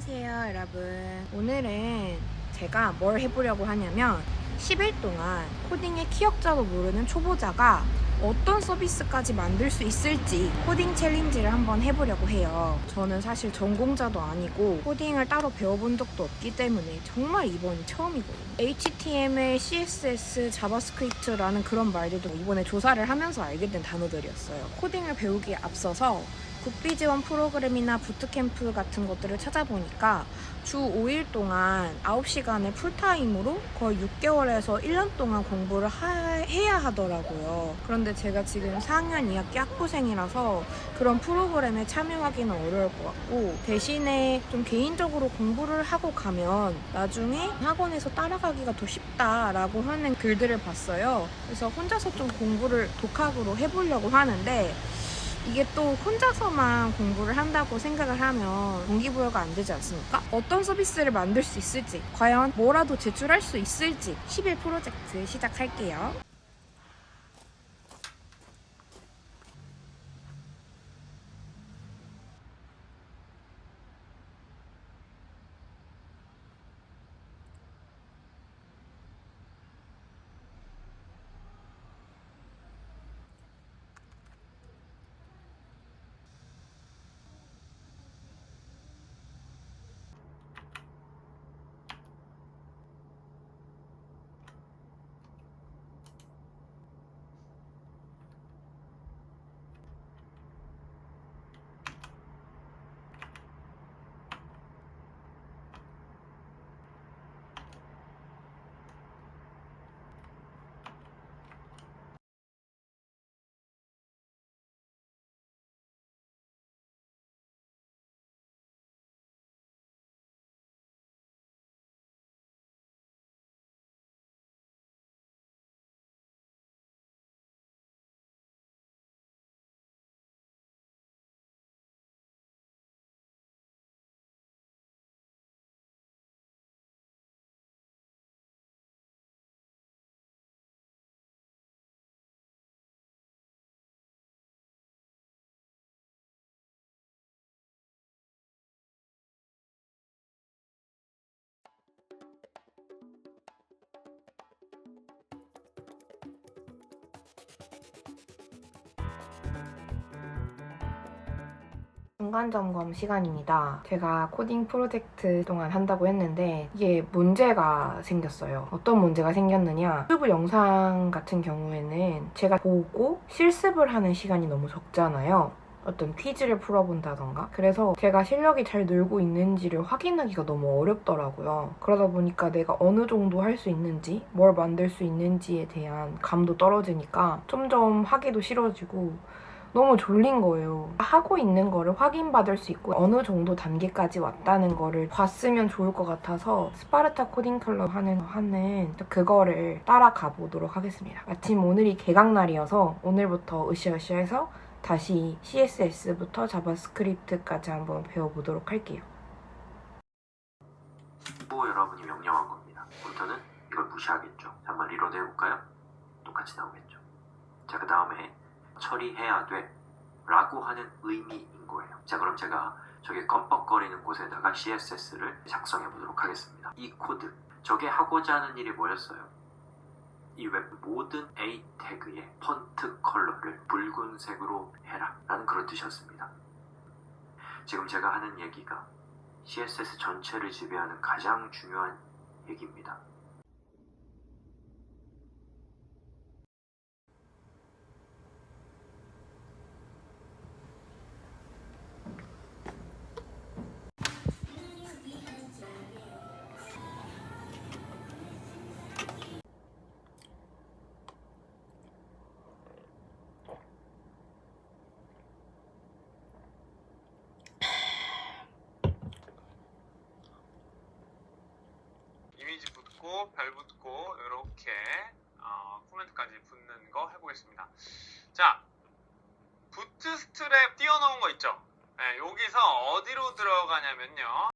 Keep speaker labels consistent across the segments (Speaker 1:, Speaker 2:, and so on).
Speaker 1: 안녕하세요 여러분 오늘은 제가 뭘 해보려고 하냐면 10일 동안 코딩의 키역자도 모르는 초보자가 어떤 서비스까지 만들 수 있을지 코딩 챌린지를 한번 해보려고 해요. 저는 사실 전공자도 아니고 코딩을 따로 배워본 적도 없기 때문에 정말 이번이 처음이거든요. HTML, CSS, 자바스크립트라는 그런 말들도 이번에 조사를 하면서 알게 된 단어들이었어요. 코딩을 배우기에 앞서서 국비 지원 프로그램이나 부트캠프 같은 것들을 찾아보니까 주 5일 동안 9시간을 풀타임으로 거의 6개월에서 1년 동안 공부를 하- 해야 하더라고요. 그런데 제가 지금 4학년 2학기 학부생이라서 그런 프로그램에 참여하기는 어려울 것 같고 대신에 좀 개인적으로 공부를 하고 가면 나중에 학원에서 따라가기가 더 쉽다라고 하는 글들을 봤어요. 그래서 혼자서 좀 공부를 독학으로 해보려고 하는데 이게 또 혼자서만 공부를 한다고 생각을 하면 동기부여가 안 되지 않습니까? 어떤 서비스를 만들 수 있을지, 과연 뭐라도 제출할 수 있을지 10일 프로젝트 시작할게요. 중간 점검 시간입니다. 제가 코딩 프로젝트 동안 한다고 했는데 이게 문제가 생겼어요. 어떤 문제가 생겼느냐? 유튜브 영상 같은 경우에는 제가 보고 실습을 하는 시간이 너무 적잖아요. 어떤 퀴즈를 풀어본다던가 그래서 제가 실력이 잘 늘고 있는지를 확인하기가 너무 어렵더라고요 그러다 보니까 내가 어느 정도 할 수 있는지 뭘 만들 수 있는지에 대한 감도 떨어지니까 점점 하기도 싫어지고 너무 졸린 거예요. 하고 있는 거를 확인받을 수 있고 어느 정도 단계까지 왔다는 거를 봤으면 좋을 것 같아서 스파르타 코딩 클럽 하는 하는 그거를 따라가 보도록 하겠습니다. 마침 오늘이 개강 날이어서 오늘부터 으쌰으쌰 해서 다시 CSS부터 자바스크립트까지 한번 배워보도록 할게요.
Speaker 2: 또 여러분이 명령한 겁니다. 컴퓨터는 이걸 무시하겠죠. 자, 한번 리로드 해볼까요? 똑같이 나오겠죠. 자, 그 다음에 처리해야 돼 라고 하는 의미인 거예요. 자, 그럼 제가 저기 껌뻑거리는 곳에다가 CSS를 작성해 보도록 하겠습니다. 이 코드, 저게 하고자 하는 일이 뭐였어요? 이 웹 모든 A 태그의 펀트 컬러를 붉은색으로 해라 라는 그런 뜻이었습니다. 지금 제가 하는 얘기가 CSS 전체를 지배하는 가장 중요한 얘기입니다.
Speaker 3: 붙고 별 붙고 이렇게 어, 코멘트까지 붙는 거 해보겠습니다. 자, 부트스트랩 띄워놓은 거 있죠? 네, 여기서 어디로 들어가냐면요.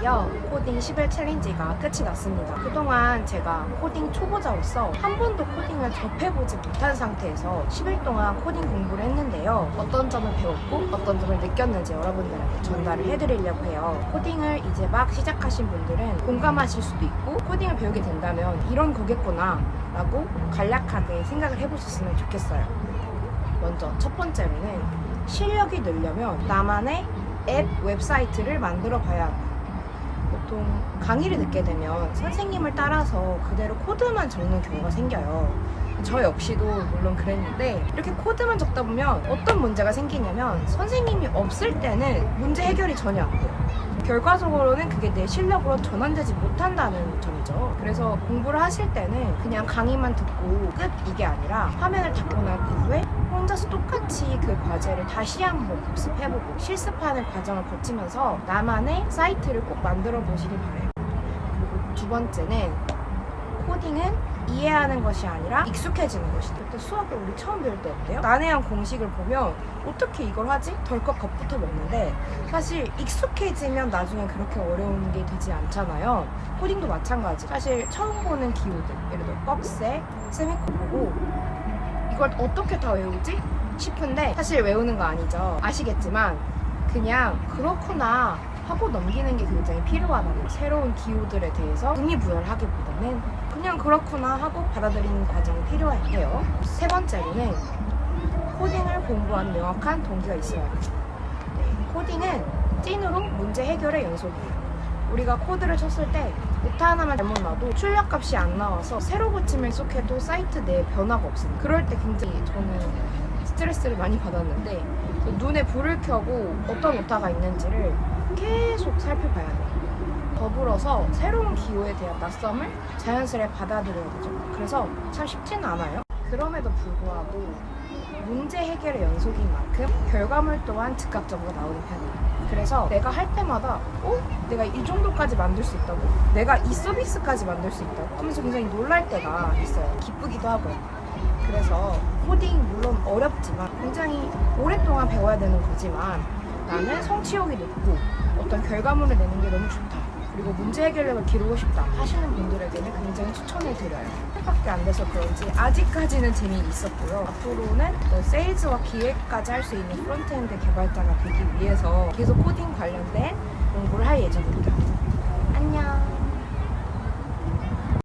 Speaker 1: 드디어 코딩 10일 챌린지가 끝이 났습니다. 그동안 제가 코딩 초보자로서 한 번도 코딩을 접해보지 못한 상태에서 10일 동안 코딩 공부를 했는데요. 어떤 점을 배웠고 어떤 점을 느꼈는지 여러분들한테 전달을 해드리려고 해요. 코딩을 이제 막 시작하신 분들은 공감하실 수도 있고 코딩을 배우게 된다면 이런 거겠구나 라고 간략하게 생각을 해보셨으면 좋겠어요. 먼저 첫 번째로는 실력이 늘려면 나만의 앱 웹사이트를 만들어 봐야 한다. 보통 강의를 듣게 되면 선생님을 따라서 그대로 코드만 적는 경우가 생겨요. 저 역시도 물론 그랬는데 이렇게 코드만 적다 보면 어떤 문제가 생기냐면 선생님이 없을 때는 문제 해결이 전혀 안 돼요. 결과적으로는 그게 내 실력으로 전환되지 못한다는 점이죠. 그래서 공부를 하실 때는 그냥 강의만 듣고 끝 이게 아니라 화면을 닫고 난 이후에 혼자서 똑같이 그 과제를 다시 한번 복습해보고 실습하는 과정을 거치면서 나만의 사이트를 꼭 만들어 보시길 바래요. 그리고 두 번째는 코딩은 이해하는 것이 아니라 익숙해지는 것이다. 그때 수학을 우리 처음 배울 때 어때요? 난해한 공식을 보면 어떻게 이걸 하지? 덜컥 겁부터 먹는데 사실 익숙해지면 나중에 그렇게 어려운 게 되지 않잖아요. 코딩도 마찬가지. 사실 처음 보는 기호들, 예를 들어 꺽쇠, 세미코 보고 이걸 어떻게 다 외우지? 싶은데 사실 외우는 거 아니죠. 아시겠지만 그냥 그렇구나 하고 넘기는 게 굉장히 필요하다고 새로운 기호들에 대해서 의미부여하기보다는 그냥 그렇구나 하고 받아들이는 과정이 필요해요. 세 번째로는 코딩을 공부하는 명확한 동기가 있어야. 네, 코딩은 찐으로 문제 해결의 연속이에요. 우리가 코드를 쳤을 때 오타 하나만 잘못 놔도 출력값이 안 나와서 새로 고침을 속해도 사이트 내에 변화가 없습니다. 그럴 때 굉장히 저는 스트레스를 많이 받았는데 눈에 불을 켜고 어떤 오타가 있는지를 계속 살펴봐야 돼요. 더불어서 새로운 기호에 대한 낯섦을 자연스레 받아들여야 되죠. 그래서 참 쉽지는 않아요. 그럼에도 불구하고 문제 해결의 연속인 만큼 결과물 또한 즉각적으로 나오는 편이에요. 그래서 내가 할 때마다 어? 내가 이 정도까지 만들 수 있다고? 내가 이 서비스까지 만들 수 있다고? 하면서 굉장히 놀랄 때가 있어요. 기쁘기도 하고요. 그래서 코딩 물론 어렵지만 굉장히 오랫동안 배워야 되는 거지만 나는 성취욕이 높고 어떤 결과물을 내는 게 너무 좋다. 그리고 문제 해결력을 기르고 싶다 하시는 분들에게는 굉장히 추천해 드려요. 밖에 안 돼서 그런지 아직까지는 재미있었고요. 앞으로는 뭐 세일즈와 기획까지 할 수 있는 프론트엔드 개발자가 되기 위해서 계속 코딩 관련된 공부를 할 예정입니다.